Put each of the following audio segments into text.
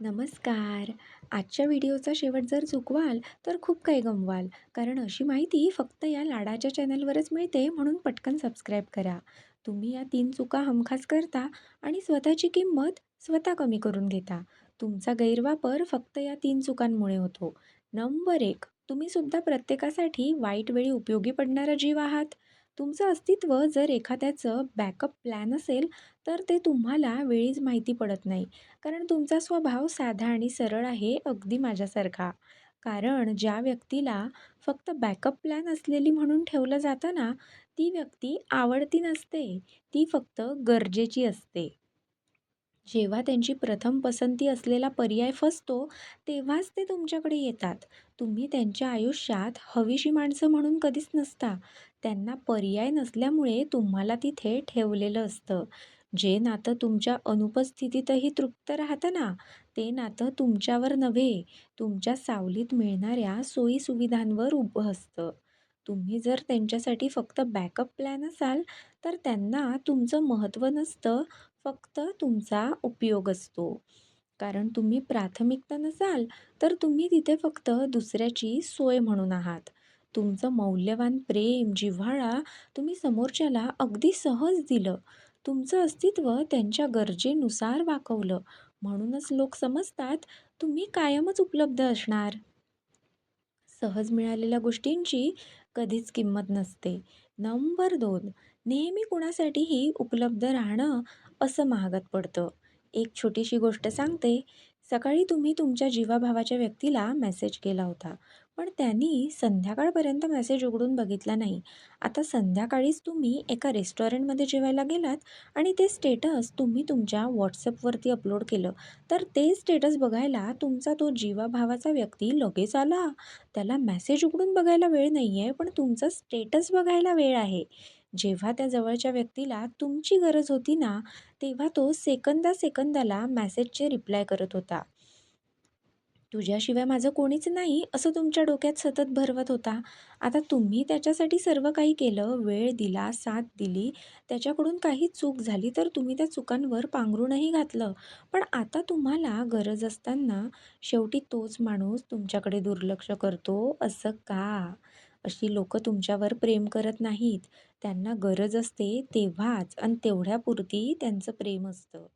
नमस्कार. आजच्या व्हिडिओचा शेवट जर चुकवाल, तर खूप काही गमवाल. कारण अशी माहिती फक्त या लाडाच्या चॅनलवरच मिळते म्हणून पटकन सबस्क्राईब करा. तुम्ही या तीन चुका हमखास करता आणि स्वतःची किंमत स्वतः कमी करून घेता. तुमचा गैरवापर फक्त या तीन चुकांमुळे होतो. नंबर एक तुम्ही सुद्धा प्रत्येकासाठी वाईट वेळी उपयोगी पडणारा जीव आहात. तुमचं अस्तित्व जर एखाद्याचं बॅकअप प्लॅन असेल, तर ते तुम्हाला वेळीच माहिती पडत नाही. कारण तुमचा स्वभाव साधा आणि सरळ आहे, अगदी माझ्यासारखा. कारण ज्या व्यक्तीला फक्त बॅकअप प्लॅन असलेली म्हणून ठेवलं जातं ना, ती व्यक्ती आवडती नसते. ती फक्त गरजेची असते. जेव्हा त्यांची प्रथम पसंती असलेला पर्याय फसतो, तेव्हाच ते तुमच्याकडे येतात. तुम्ही त्यांच्या आयुष्यात हवीशी माणसं म्हणून कधीच नसता. त्यांना पर्याय नसल्यामुळे तुम्हाला तिथे ठेवलेलं असतं. जे नातं तुमच्या अनुपस्थितीतही तृप्त राहतं ना, ते नातं तुमच्यावर नव्हे, तुमच्या सावलीत मिळणाऱ्या सोयीसुविधांवर उभं असतं. तुम्ही जर त्यांच्यासाठी फक्त बॅकअप प्लॅन असाल, तर त्यांना तुमचं महत्त्व नसतं, फक्त तुमचा उपयोग असतो. कारण तुम्ही प्राथमिकता नसाल, तर तुम्ही तिथे फक्त दुसऱ्याची सोय म्हणून आहात. तुमचं मौल्यवान प्रेम, जिव्हाळा तुम्ही समोरच्याला अगदी सहज दिलं. तुमचं अस्तित्व त्यांच्या गरजेनुसार वाकवलं. म्हणूनच लोक समजतात, तुम्ही कायमच उपलब्ध असणार. सहज मिळालेल्या गोष्टींची कधीच किंमत नसते. नंबर दोन नेहमी कुणासाठीही उपलब्ध राहणं असं महागात पडतं. एक छोटीशी गोष्ट सांगते. सकाळी तुम्ही तुमच्या जीवाभावाच्या व्यक्तीला मेसेज केला होता, पण त्यांनी संध्याकाळपर्यंत मेसेज उघडून बघितला नाही. आता संध्याकाळीच तुम्ही एका रेस्टॉरंटमध्ये जेवायला गेलात आणि ते स्टेटस तुम्ही तुमच्या व्हॉट्सअपवरती अपलोड केलं, तर ते स्टेटस बघायला तुमचा तो जीवाभावाचा व्यक्ती लगेच आला. त्याला मेसेज उघडून बघायला वेळ नाही आहे पण तुमचं स्टेटस बघायला वेळ आहे. जेव्हा त्या जवळच्या व्यक्तीला तुमची गरज होती ना, तेव्हा तो सेकंदा-सेकंदाला मॅसेजचे रिप्लाय करत होता. तुझ्याशिवाय माझं कोणीच नाही, असं तुमच्या डोक्यात सतत भरवत होता. आता तुम्ही त्याच्यासाठी सर्व काही केलं, वेळ दिला, साथ दिली, त्याच्याकडून काही चूक झाली तर तुम्ही त्या चुकांवर पांघरूणही घातलं. पण आता तुम्हाला गरज असताना शेवटी तोच माणूस तुमच्याकडे दुर्लक्ष करतो, असं का? अशी लोकं तुमच्यावर प्रेम करत नाहीत. त्यांना गरज असते तेव्हाच आणि तेवढ्यापुरती त्यांचं प्रेम असतं.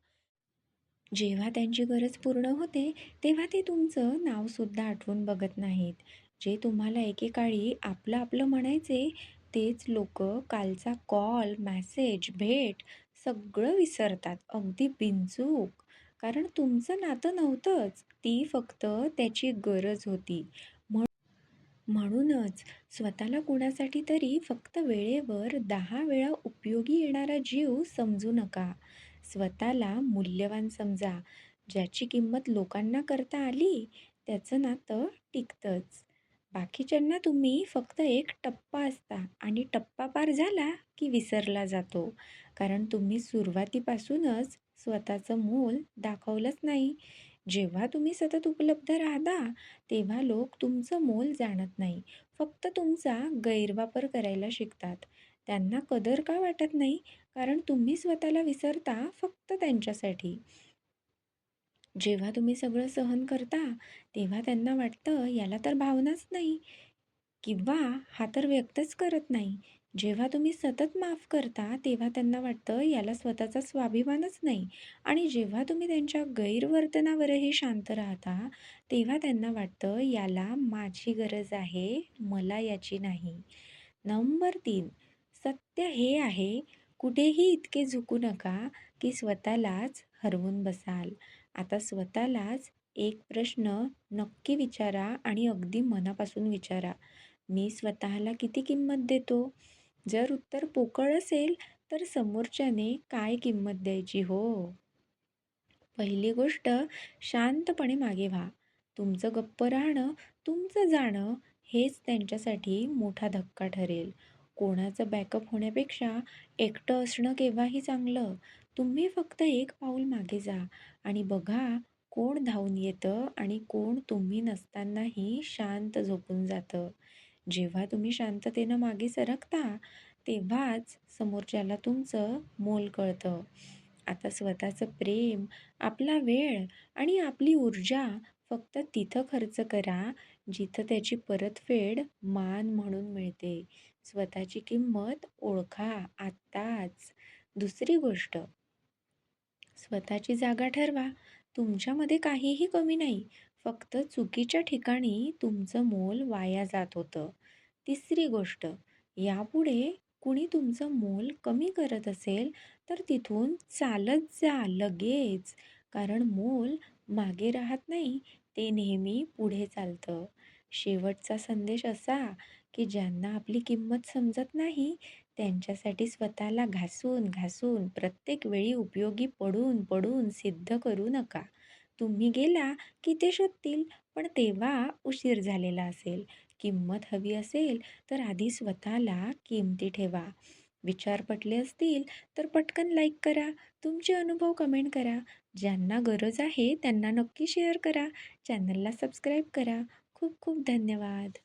जेव्हा त्यांची गरज पूर्ण होते, तेव्हा ते तुमचं नावसुद्धा आठवून बघत नाहीत. जे तुम्हाला एकेकाळी आपलं आपलं म्हणायचे, तेच लोक कालचा कॉल, मॅसेज भेट सगळं विसरतात, अगदी बिनचूक. कारण तुमचं नातं नव्हतंच, ती फक्त त्याची गरज होती. म्हणूनच स्वतःला कुणासाठी तरी फक्त वेळेवर दहा वेळा उपयोगी येणारा जीव समजू नका. स्वतःला मूल्यवान समजा. ज्याची किंमत लोकांना करता आली, त्याचं नातं टिकतंच. बाकीच्यांना तुम्ही फक्त एक टप्पा असता आणि टप्पा पार झाला की विसरला जातो. कारण तुम्ही सुरुवातीपासूनच स्वतःचं मोल दाखवलंच नाही. जेव्हा तुम्ही सतत उपलब्ध राहता, तेव्हा लोक तुमचं मोल जाणत नाही, फक्त तुमचा गैरवापर करायला शिकतात. त्यांना कदर का वाटत नाही? कारण तुम्ही स्वतःला विसरता फक्त त्यांच्यासाठी. जेव्हा तुम्ही सगळं सहन करता, तेव्हा त्यांना वाटतं याला तर भावनाच नाही किंवा हा तर व्यक्तच करत नाही. जेव्हा तुम्ही सतत माफ करता, तेव्हा त्यांना वाटतं याला स्वतःचा स्वाभिमानच नाही आणि जेव्हा तुम्ही त्यांच्या गैरवर्तनावरही शांत राहता, तेव्हा त्यांना वाटतं याला माझी गरज आहे, मला याची नाही. नंबर तीन सत्य हे आहे, कुठेही इतके झुकू नका की स्वतःलाच हरवून बसाल. आता स्वतःलाच एक प्रश्न नक्की विचारा आणि अगदी मनापासून विचारा, मी स्वतःला किती किंमत देतो? जर उत्तर पोकळ असेल, तर समोरच्याने काय किंमत द्यायची हो? पहिली गोष्ट शांतपणे मागे व्हा. तुमचं गप्प राहणं, तुमचं जाणं हेच त्यांच्यासाठी मोठा धक्का ठरेल. कोणाचं बॅकअप होण्यापेक्षा एकटं असणं केव्हाही चांगलं. तुम्ही फक्त एक पाऊल मागे जा आणि बघा कोण धावून येतं आणि कोण तुम्ही नसतानाही शांत झोपून जातं. जेव्हा तुम्ही शांततेनं मागे सरकता, तेव्हाच समोरच्याला तुमचं मोल कळतं. आता स्वतःचं प्रेम, आपला वेळ आणि आपली ऊर्जा फक्त तिथं खर्च करा, जिथं त्याची परतफेड मान म्हणून मिळते. स्वतःची किंमत ओळखा आत्ताच. दुसरी गोष्ट, स्वतःची जागा ठरवा. तुमच्यामध्ये काहीही कमी नाही. फक्त चुकीच्या ठिकाणी तुमचं मोल वाया जात होतं. तिसरी गोष्ट, यापुढे कुणी तुमचं मोल कमी करत असेल, तर तिथून चालत जा लगेच. कारण मोल मागे राहत नाही, ते नेहमी पुढे चालतं. शेवटचा संदेश असा, की ज्यांना आपली किंमत समजत नाही, त्यांच्यासाठी स्वतःला घासून घासून प्रत्येक वेळी उपयोगी पडून पडून सिद्ध करू नका. तुम्ही गेला की ते शोधतील, पण तेव्हा उशीर झालेला असेल. किंमत हवी असेल तर आधी स्वतःला किमती ठेवा. विचार पटले असतील तर पटकन लाईक करा. तुमचे अनुभव कमेंट करा. ज्यांना गरज आहे त्यांना नक्की शेअर करा. चॅनलला सबस्क्राईब करा. खूप खूप धन्यवाद.